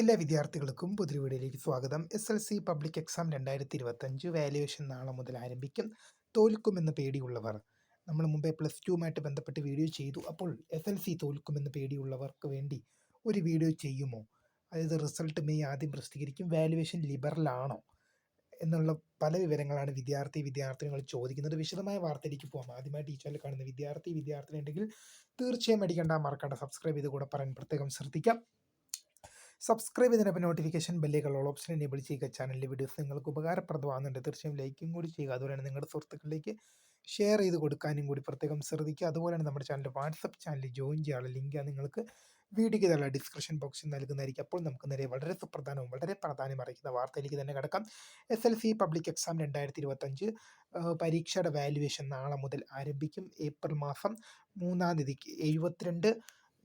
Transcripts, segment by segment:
എല്ലാ വിദ്യാർത്ഥികൾക്കും പുതിയ വീഡിയോയിലേക്ക് സ്വാഗതം. S L C public exam രണ്ടായിരത്തി ഇരുപത്തഞ്ച് വാല്യുവേഷൻ നാളെ മുതൽ ആരംഭിക്കും. തോൽക്കുമെന്ന് പേടിയുള്ളവർ. നമ്മൾ മുമ്പേ പ്ലസ് ടുവുമായിട്ട് ബന്ധപ്പെട്ട് വീഡിയോ ചെയ്തു. അപ്പോൾ എസ് എൽ സി തോൽക്കുമെന്ന് പേടിയുള്ളവർക്ക് വേണ്ടി ഒരു വീഡിയോ ചെയ്യുമോ? അതായത് റിസൾട്ട് മെയ് ആദ്യം പ്രസിദ്ധീകരിക്കും. വാല്യുവേഷൻ ലിബറലാണോ എന്നുള്ള പല വിവരങ്ങളാണ് വിദ്യാർത്ഥി വിദ്യാർത്ഥിനികൾ ചോദിക്കുന്നത്. വിശദമായ വാർത്തയിലേക്ക് പോകാം ആദ്യമായിട്ട് ഈ ചാനൽ കാണുന്ന വിദ്യാർത്ഥി വിദ്യാർത്ഥിനി ഉണ്ടെങ്കിൽ തീർച്ചയായും അടിക്കേണ്ട മറക്കണ്ട സബ്സ്ക്രൈബ് ചെയ്ത് കൂടെ പറയാൻ പ്രത്യേകം ശ്രദ്ധിക്കാം. സബ്സ്ക്രൈബ് ചെയ്തതിനൊപ്പം നോട്ടിഫിക്കേഷൻ ബെല്ലേക്കുള്ള ഓൾ ഓപ്ഷൻ എനേബിൾ ചെയ്യുക. ചാനലിലെ വീഡിയോസ് നിങ്ങൾക്ക് ഉപകാരപ്രദമാകുന്നുണ്ട്. തീർച്ചയായും ലൈക്കും കൂടി ചെയ്യുക. അതുപോലെയാണ് നിങ്ങളുടെ സുഹൃത്തുക്കളിലേക്ക് ഷെയർ ചെയ്ത് കൊടുക്കാനും കൂടി പ്രത്യേകം ശ്രദ്ധിക്കുക. അതുപോലെ തന്നെ നമ്മുടെ ചാനൽ വാട്സപ്പ് ചാനലിൽ ജോയിൻ ചെയ്യാനുള്ള ലിങ്ക് നിങ്ങൾക്ക് വീഡിയോയ്ക്ക് തള്ള ഡിസ്ക്രിപ്ഷൻ ബോക്സിൽ നൽകുന്നതായിരിക്കും. അപ്പോൾ നമുക്ക് നേരെ വളരെ സുപ്രധാനവും വളരെ പ്രാധാന്യം അറിയിക്കുന്ന വാർത്തയിലേക്ക് തന്നെ കിടക്കാം. S L C public exam രണ്ടായിരത്തി ഇരുപത്തഞ്ച് പരീക്ഷയുടെ വാല്യുവേഷൻ നാളെ മുതൽ ആരംഭിക്കും. ഏപ്രിൽ മാസം മൂന്നാം തീയതിക്ക് എഴുപത്തിരണ്ട്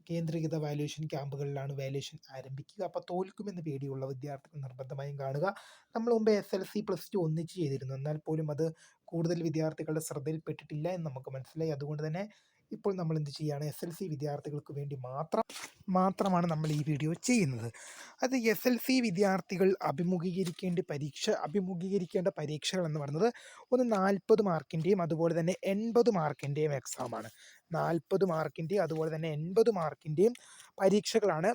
കേന്ദ്രീകൃത വാല്യുവേഷൻ ക്യാമ്പുകളിലാണ് വാല്യുവേഷൻ ആരംഭിക്കുക. അപ്പോൾ തോൽക്കുമെന്ന് പേടിയുള്ള വിദ്യാർത്ഥികൾ നിർബന്ധമായും കാണുക. നമ്മൾ മുമ്പ് S L C plus two ഒന്നിച്ച് ചെയ്തിരുന്നു. എന്നാൽ പോലും അത് കൂടുതൽ വിദ്യാർത്ഥികളുടെ ശ്രദ്ധയിൽപ്പെട്ടിട്ടില്ല എന്ന് നമുക്ക് മനസ്സിലായി. അതുകൊണ്ട് തന്നെ ഇപ്പോൾ നമ്മൾ എന്ത് ചെയ്യുകയാണ്? എസ് എൽ സി വിദ്യാർത്ഥികൾക്ക് വേണ്ടി മാത്രം മാത്രമാണ് നമ്മൾ ഈ വീഡിയോ ചെയ്യുന്നത്. അത് എസ് എൽ സി വിദ്യാർത്ഥികൾ അഭിമുഖീകരിക്കേണ്ട പരീക്ഷ അഭിമുഖീകരിക്കേണ്ട പരീക്ഷകൾ എന്ന് പറയുന്നത് ഒന്ന് നാൽപ്പത് മാർക്കിന്റെയും അതുപോലെ തന്നെ എൺപത് മാർക്കിന്റെയും എക്സാമാണ് നാൽപ്പത് മാർക്കിന്റെയും അതുപോലെ തന്നെ എൺപത് മാർക്കിന്റെയും പരീക്ഷകളാണ്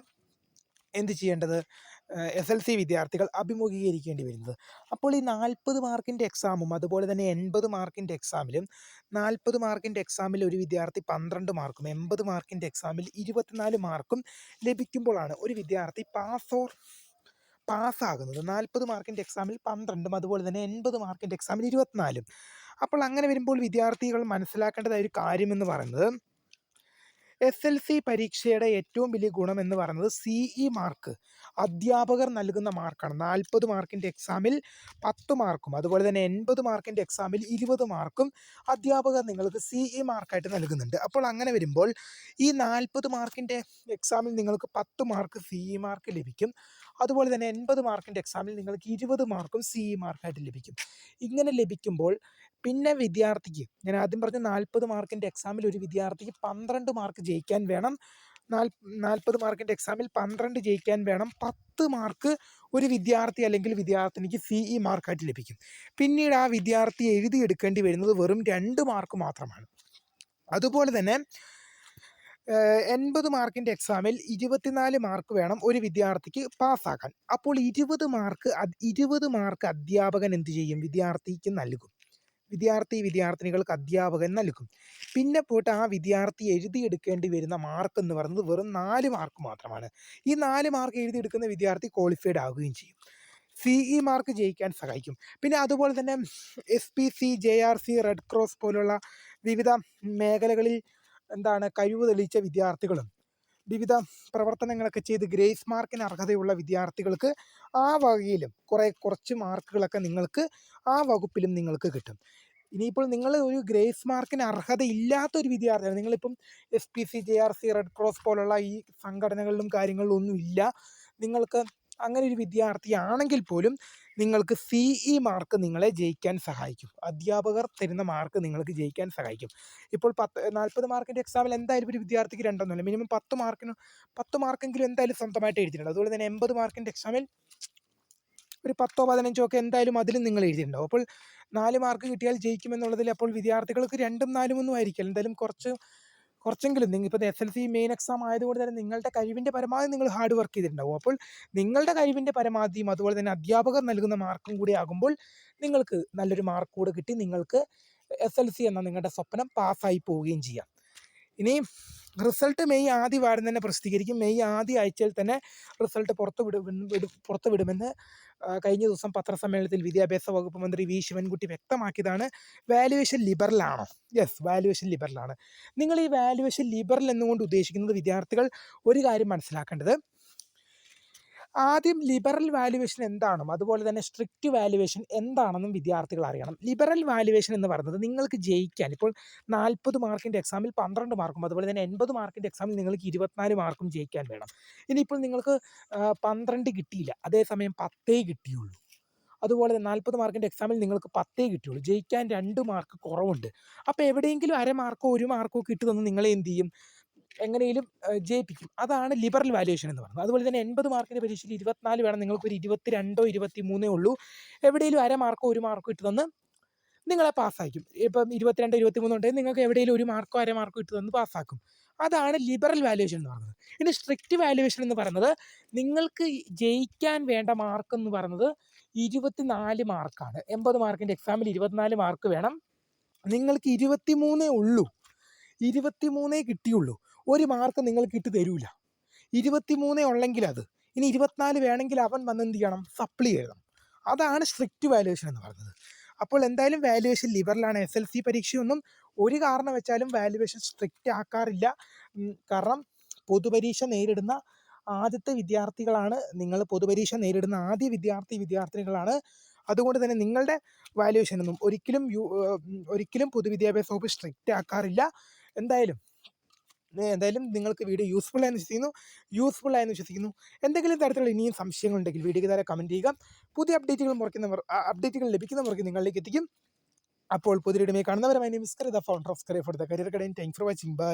എന്ത് ചെയ്യേണ്ടത്? എസ് എൽ സി വിദ്യാർത്ഥികൾ അഭിമുഖീകരിക്കേണ്ടി വരുന്നത്. അപ്പോൾ ഈ നാൽപ്പത് മാർക്കിന്റെ എക്സാമും അതുപോലെ തന്നെ എൺപത് മാർക്കിന്റെ എക്സാമിലും നാൽപ്പത് മാർക്കിന്റെ എക്സാമിൽ ഒരു വിദ്യാർത്ഥി പന്ത്രണ്ട് മാർക്കും എൺപത് മാർക്കിന്റെ എക്സാമിൽ ഇരുപത്തിനാല് മാർക്കും ലഭിക്കുമ്പോഴാണ് ഒരു വിദ്യാർത്ഥി പാസ് ഓർ പാസ്സാകുന്നത് നാൽപ്പത് മാർക്കിന്റെ എക്സാമിൽ പന്ത്രണ്ടും അതുപോലെ തന്നെ എൺപത് മാർക്കിന്റെ എക്സാമിൽ ഇരുപത്തിനാലും. അപ്പോൾ അങ്ങനെ വരുമ്പോൾ വിദ്യാർത്ഥികൾ മനസ്സിലാക്കേണ്ടതായ ഒരു കാര്യമെന്ന് പറയുന്നത് എസ് എൽ സി പരീക്ഷയുടെ ഏറ്റവും വലിയ ഗുണം എന്ന് പറയുന്നത് സി ഇ മാർക്ക് അധ്യാപകർ നൽകുന്ന മാർക്കാണ് നാൽപ്പത് മാർക്കിന്റെ എക്സാമിൽ പത്ത് മാർക്കും അതുപോലെ തന്നെ എൺപത് മാർക്കിന്റെ എക്സാമിൽ ഇരുപത് മാർക്കും അധ്യാപകർ നിങ്ങൾക്ക് സി ഇ മാർക്കായിട്ട് നൽകുന്നുണ്ട്. അപ്പോൾ അങ്ങനെ വരുമ്പോൾ ഈ നാൽപ്പത് മാർക്കിന്റെ എക്സാമിൽ നിങ്ങൾക്ക് പത്ത് മാർക്ക് സി ഇ മാർക്ക് ലഭിക്കും. അതുപോലെ തന്നെ എൺപത് മാർക്കിന്റെ എക്സാമിൽ നിങ്ങൾക്ക് ഇരുപത് മാർക്കും സി ഇ മാർക്കായിട്ട് ലഭിക്കും. ഇങ്ങനെ ലഭിക്കുമ്പോൾ പിന്നെ വിദ്യാർത്ഥിക്ക് ഞാൻ ആദ്യം പറഞ്ഞ നാൽപ്പത് മാർക്കിന്റെ എക്സാമിൽ ഒരു വിദ്യാർത്ഥിക്ക് പന്ത്രണ്ട് മാർക്ക് ജയിക്കാൻ വേണം. നാൽ നാൽപ്പത് മാർക്കിന്റെ എക്സാമിൽ പന്ത്രണ്ട് ജയിക്കാൻ വേണം. പത്ത് മാർക്ക് ഒരു വിദ്യാർത്ഥി അല്ലെങ്കിൽ വിദ്യാർത്ഥിനിക്ക് സി ഇ മാർക്കായിട്ട് ലഭിക്കും. പിന്നീട് ആ വിദ്യാർത്ഥി എഴുതിയെടുക്കേണ്ടി വരുന്നത് വെറും രണ്ട് മാർക്ക് മാത്രമാണ്. അതുപോലെ തന്നെ എൺപത് മാർക്കിന്റെ എക്സാമിൽ ഇരുപത്തിനാല് മാർക്ക് വേണം ഒരു വിദ്യാർത്ഥിക്ക് പാസ്സാക്കാൻ. അപ്പോൾ ഇരുപത് മാർക്ക് ഇരുപത് മാർക്ക് അധ്യാപകൻ എന്ത് ചെയ്യും? വിദ്യാർത്ഥിക്ക് നൽകും. വിദ്യാർത്ഥി വിദ്യാർത്ഥിനികൾക്ക് അധ്യാപകൻ നൽകും. പിന്നെ പോയിട്ട് ആ വിദ്യാർത്ഥി എഴുതിയെടുക്കേണ്ടി വരുന്ന മാർക്ക് എന്ന് പറയുന്നത് വെറും നാല് മാർക്ക് മാത്രമാണ്. ഈ നാല് മാർക്ക് എഴുതിയെടുക്കുന്ന വിദ്യാർത്ഥി ക്വാളിഫൈഡ് ആവുകയും ചെയ്യും. സി ഇ മാർക്ക് ജയിക്കാൻ സഹായിക്കും. പിന്നെ അതുപോലെ തന്നെ S P C J R C red cross പോലുള്ള വിവിധ മേഖലകളിൽ എന്താണ് കഴിവ് തെളിയിച്ച വിദ്യാർത്ഥികളും വിവിധ പ്രവർത്തനങ്ങളൊക്കെ ചെയ്ത് ഗ്രേസ് മാർക്കിന് അർഹതയുള്ള വിദ്യാർത്ഥികൾക്ക് ആ വകയിലും കുറേ കുറച്ച് മാർക്കുകളൊക്കെ നിങ്ങൾക്ക് ആ വകുപ്പിലും നിങ്ങൾക്ക് കിട്ടും. ഇനിയിപ്പോൾ നിങ്ങൾ ഒരു ഗ്രേസ് മാർക്കിന് അർഹതയില്ലാത്ത ഒരു വിദ്യാർത്ഥിയാണ്. നിങ്ങളിപ്പം S P C J R C red cross പോലുള്ള ഈ സംഘടനകളിലും കാര്യങ്ങളിലും ഒന്നും ഇല്ല നിങ്ങൾക്ക് അങ്ങനെ ഒരു വിദ്യാർത്ഥിയാണെങ്കിൽ പോലും നിങ്ങൾക്ക് സി ഇ മാർക്ക് നിങ്ങളെ ജയിക്കാൻ സഹായിക്കും. അധ്യാപകർ തരുന്ന മാർക്ക് നിങ്ങൾക്ക് ജയിക്കാൻ സഹായിക്കും. ഇപ്പോൾ പത്ത് നാൽപ്പത് മാർക്കിന്റെ എക്സാമിൽ എന്തായാലും ഒരു വിദ്യാർത്ഥിക്ക് രണ്ടൊന്നുമില്ല. മിനിമം പത്ത് മാർക്കിന് പത്ത് മാർക്കെങ്കിലും എന്തായാലും സ്വന്തമായിട്ട് എഴുതിയിട്ടുണ്ട്. അതുപോലെ തന്നെ എൺപത് മാർക്കിന്റെ എക്സാമിൽ ഒരു പത്തോ പതിനഞ്ചോ ഒക്കെ എന്തായാലും അതിലും നിങ്ങൾ എഴുതിയിട്ടുണ്ടാവും അപ്പോൾ നാല് മാർക്ക് കിട്ടിയാൽ ജയിക്കുമെന്നുള്ളതിൽ അപ്പോൾ വിദ്യാർത്ഥികൾക്ക് രണ്ടും നാലും ഒന്നും ആയിരിക്കില്ല. എന്തായാലും കുറച്ച് കുറച്ചെങ്കിലും നിങ്ങൾ ഇപ്പോൾ S L C main exam ആയതുകൊണ്ട് തന്നെ നിങ്ങളുടെ കഴിവിന്റെ പരമാവധി നിങ്ങൾ ഹാർഡ് വർക്ക് ചെയ്തിട്ടുണ്ടാവും. അപ്പോൾ നിങ്ങളുടെ കഴിവിന്റെ പരമാവധിയും അതുപോലെ തന്നെ അധ്യാപകർ നൽകുന്ന മാർക്കും കൂടി ആകുമ്പോൾ നിങ്ങൾക്ക് നല്ലൊരു മാർക്ക് കൂടെ കിട്ടി. നിങ്ങൾക്ക് എസ് എൽ സി എന്ന നിങ്ങളുടെ സ്വപ്നം പാസ്സായി പോവുകയും ചെയ്യാം. ഇനി റിസൾട്ട് മെയ് ആദ്യ വാരം തന്നെ പ്രസിദ്ധീകരിക്കും. മെയ് ആദ്യ ആഴ്ചയിൽ തന്നെ റിസൾട്ട് പുറത്തു വിടും പുറത്തു വിടുമെന്ന് കഴിഞ്ഞ ദിവസം പത്രസമ്മേളനത്തിൽ വിദ്യാഭ്യാസ വകുപ്പ് മന്ത്രി വി. ശിവൻകുട്ടി വ്യക്തമാക്കിയതാണ്. വാല്യുവേഷൻ ലിബറലാണോ യെസ് വാല്യുവേഷൻ ലിബറലാണ് നിങ്ങൾ ഈ വാല്യുവേഷൻ ലിബറൽ എന്നുകൊണ്ട് ഉദ്ദേശിക്കുന്നത് വിദ്യാർത്ഥികൾ ഒരു കാര്യം മനസ്സിലാക്കേണ്ടത് ആദ്യം ലിബറൽ വാല്യുവേഷൻ എന്താണെന്നും അതുപോലെ തന്നെ സ്ട്രിക്റ്റ് വാല്യുവേഷൻ എന്താണെന്നും വിദ്യാർത്ഥികൾ അറിയണം. ലിബറൽ വാല്യുവേഷൻ എന്ന് പറയുന്നത് നിങ്ങൾക്ക് ജയിക്കാൻ ഇപ്പോൾ നാൽപ്പത് മാർക്കിന്റെ എക്സാമിൽ പന്ത്രണ്ട് മാർക്കും അതുപോലെ തന്നെ എൺപത് മാർക്കിന്റെ എക്സാമിൽ നിങ്ങൾക്ക് ഇരുപത്തിനാല് മാർക്കും ജയിക്കാൻ വേണം. ഇനിയിപ്പോൾ നിങ്ങൾക്ക് പന്ത്രണ്ട് കിട്ടിയില്ല അതേസമയം പത്തേ കിട്ടിയുള്ളൂ. അതുപോലെ നാൽപ്പത് മാർക്കിന്റെ എക്സാമിൽ നിങ്ങൾക്ക് പത്തേ കിട്ടിയുള്ളൂ. ജയിക്കാൻ രണ്ട് മാർക്ക് കുറവുണ്ട്. അപ്പോൾ എവിടെയെങ്കിലും അര മാർക്കോ ഒരു മാർക്കോ കിട്ടുമെന്ന് നിങ്ങളെ എന്ത് ചെയ്യും? എങ്ങനെയും ജയിപ്പിക്കും. അതാണ് ലിബറൽ വാല്യുവേഷൻ എന്ന് പറയുന്നത്. അതുപോലെ തന്നെ എൺപത് മാർക്കിന്റെ പരീക്ഷയിൽ ഇരുപത്തിനാല് വേണം നിങ്ങൾക്ക് ഒരു ഇരുപത്തി രണ്ടോ ഇരുപത്തി മൂന്നേ ഉള്ളൂ. എവിടെയെങ്കിലും അര മാർക്കോ ഒരു മാർക്കോ ഇട്ട് തന്ന് നിങ്ങളെ പാസ്സാക്കും. ഇപ്പം ഇരുപത്തിരണ്ട് ഇരുപത്തി മൂന്ന് ഉണ്ടെങ്കിൽ നിങ്ങൾക്ക് എവിടെയെങ്കിലും ഒരു മാർക്കോ അര മാർക്കോ ഇട്ട് തന്ന് പാസ്സാക്കും. അതാണ് ലിബറൽ വാല്യുവേഷൻ എന്ന് പറയുന്നത്. ഇനി സ്ട്രിക്റ്റ് വാല്യുവേഷൻ എന്ന് പറയുന്നത് നിങ്ങൾക്ക് ജയിക്കാൻ വേണ്ട മാർക്ക് എന്ന് പറയുന്നത് ഇരുപത്തിനാല് മാർക്കാണ്. എൺപത് മാർക്കിന്റെ എക്സാമിൽ ഇരുപത്തിനാല് മാർക്ക് വേണം. നിങ്ങൾക്ക് ഇരുപത്തി മൂന്നേ ഉള്ളൂ. ഇരുപത്തി മൂന്നേ കിട്ടിയുള്ളൂ. ഒരു മാർക്ക് നിങ്ങൾക്ക് ഇട്ട് തരൂല. ഇരുപത്തി മൂന്നേ ഉള്ളെങ്കിൽ അത്. ഇനി ഇരുപത്തിനാല് വേണമെങ്കിൽ അവൻ വന്ന് എന്ത് ചെയ്യണം? സപ്ലി എഴുതണം. അതാണ് സ്ട്രിക്റ്റ് വാല്യുവേഷൻ എന്ന് പറയുന്നത്. അപ്പോൾ എന്തായാലും വാല്യുവേഷൻ ലിബറലാണ് എസ് എൽ സി പരീക്ഷയൊന്നും ഒരു കാരണം വെച്ചാലും വാല്യുവേഷൻ സ്ട്രിക്റ്റ് ആക്കാറില്ല. കാരണം പൊതുപരീക്ഷ നേരിടുന്ന ആദ്യത്തെ വിദ്യാർത്ഥികളാണ് നിങ്ങൾ. പൊതുപരീക്ഷ നേരിടുന്ന ആദ്യ വിദ്യാർത്ഥി വിദ്യാർത്ഥിനികളാണ്. അതുകൊണ്ട് തന്നെ നിങ്ങളുടെ വാല്യുവേഷൻ ഒന്നും ഒരിക്കലും ഒരിക്കലും പൊതുവിദ്യാഭ്യാസ വകുപ്പ് സ്ട്രിക്റ്റ് ആക്കാറില്ല. എന്തായാലും എന്തായാലും നിങ്ങൾക്ക് വീഡിയോ യൂസ്ഫുൾ ആയെന്ന് വിശ്വസിക്കുന്നു. യൂസ്ഫുൾ ആയെന്ന് വിശ്വസിക്കുന്നു. എന്തെങ്കിലും തരത്തിലുള്ള ഇനിയും സംശയങ്ങളുണ്ടെങ്കിൽ വീഡിയോയ്ക്ക് താഴെ കമന്റ് ചെയ്യുക. പുതിയ അപ്ഡേറ്റുകൾ മുറിക്കുന്ന അപ്ഡേറ്റുകൾ ലഭിക്കുന്നവർക്ക് നിങ്ങളിലേക്ക് എത്തിക്കും. അപ്പോൾ പുതിയ കാണുന്നവരെ my name the founder of scurry for the career കടയും താങ്ക് ഫോർ വാച്ചിങ് ബൈ